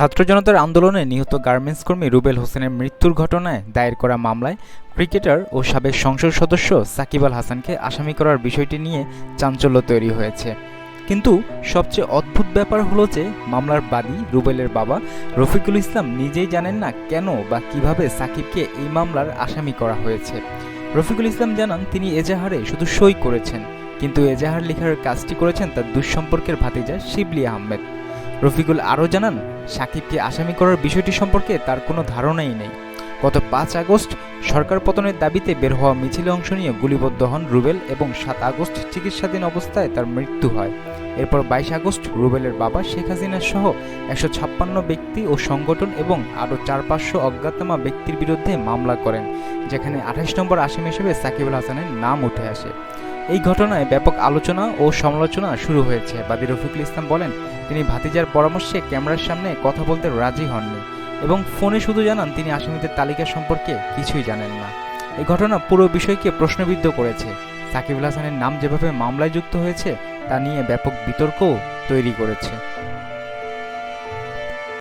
ছাত্র জনতার আন্দোলনে নিহত গার্মেন্টস কর্মী রুবেল হোসেনের মৃত্যুর ঘটনায় দায়ের করা মামলায় ক্রিকেটার ও সাবেক সংসদ সদস্য সাকিব আল হাসানকে আসামি করার বিষয়টি নিয়ে চাঞ্চল্য তৈরি হয়েছে। কিন্তু সবচেয়ে অদ্ভুত ব্যাপার হলো যে মামলার বাদী রুবেলের বাবা রফিকুল ইসলাম নিজেই জানেন না কেন বা কীভাবে সাকিবকে এই মামলার আসামি করা হয়েছে। রফিকুল ইসলাম জানান, তিনি এজাহারে শুধু সই করেছেন, কিন্তু এজাহার লেখার কাজটি করেছেন তার দুঃসম্পর্কের ভাতিজা শিবলি আহমেদ। রফিকুল আরও জানান, সাকিবকে আসামি করার বিষয়টি সম্পর্কে তার কোনো ধারণাই নেই। গত পাঁচ আগস্ট সরকার পতনের দাবিতে বের হওয়া মিছিলে অংশ নিয়ে গুলিবদ্ধ হন রুবেল এবং সাত আগস্ট চিকিৎসাধীন অবস্থায় তার মৃত্যু হয়। এরপর বাইশ আগস্ট রুবেলের বাবা শেখ হাসিনা সহ একশো ছাপ্পান্ন ব্যক্তি ও সংগঠন এবং আরও চার পাঁচশো অজ্ঞাতমা ব্যক্তির বিরুদ্ধে মামলা করেন, যেখানে আঠাশ নম্বর আসামি হিসেবে সাকিবুল হাসানের নাম উঠে আসে। এই ঘটনায় ব্যাপক আলোচনা ও সমালোচনা শুরু হয়েছে। বাদী রফিকুল ইসলাম বলেন, তিনি ভাতিজার পরামর্শে ক্যামেরার সামনে কথা বলতে রাজি হননি এবং ফোনে শুধু জানান, তিনি আসামিদের তালিকা সম্পর্কে কিছুই জানেন না। এই ঘটনা পুরো বিষয়কে প্রশ্নবিদ্ধ করেছে। সাকিবুল হাসানের নাম যেভাবে মামলায় যুক্ত হয়েছে, তা নিয়ে ব্যাপক বিতর্কও তৈরি করেছে।